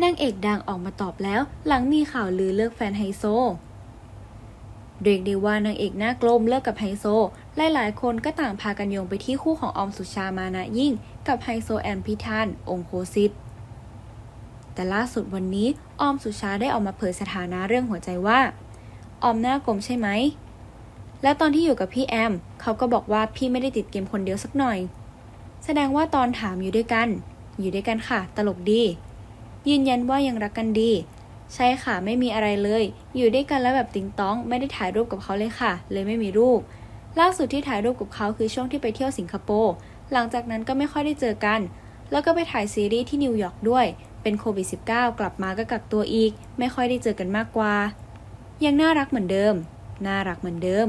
นางเอกดังออกมาตอบแล้ว หลังมีข่าวลือเลิกแฟนไฮโซ เรียกได้ว่านางเอกหน้ากลมเลิกกับไฮโซ หลายๆ คนก็ต่างพากันโยงไปที่คู่ของออมสุชามานะยิ่ง กับไฮโซแอมพิธานองโคสิตแต่ล่าสุดวันนี้ออมสุชาได้ออกมาเผยสถานะเรื่องหัวใจว่าออมหน้ากลมใช่ไหม แล้วตอนที่อยู่กับพี่แอม เขาก็บอกว่าพี่ไม่ได้ติดเกมคนเดียวสักหน่อย แสดงว่าตอนถามอยู่ด้วยกัน อยู่ด้วยกันค่ะ ตลกดี ยืนยันว่ายังรักกันดี ใช่ค่ะไม่มีอะไรเลย อยู่ด้วยกันแล้วแบบติงต้องไม่ได้ถ่ายรูปกับเขาเลยค่ะ เลยไม่มีรูป ล่าสุดที่ถ่ายรูปกับเขาคือช่วงที่ไปเที่ยวสิงคโปร์หลังจากนั้นก็ไม่ค่อยได้เจอกัน แล้วก็ไปถ่ายซีรีส์ที่นิวยอร์กด้วย เป็นโควิด -19 กลับมาก็กักตัวอีก ไม่ค่อยได้เจอกันมากกว่า ยังน่ารักเหมือนเดิม น่ารักเหมือนเดิม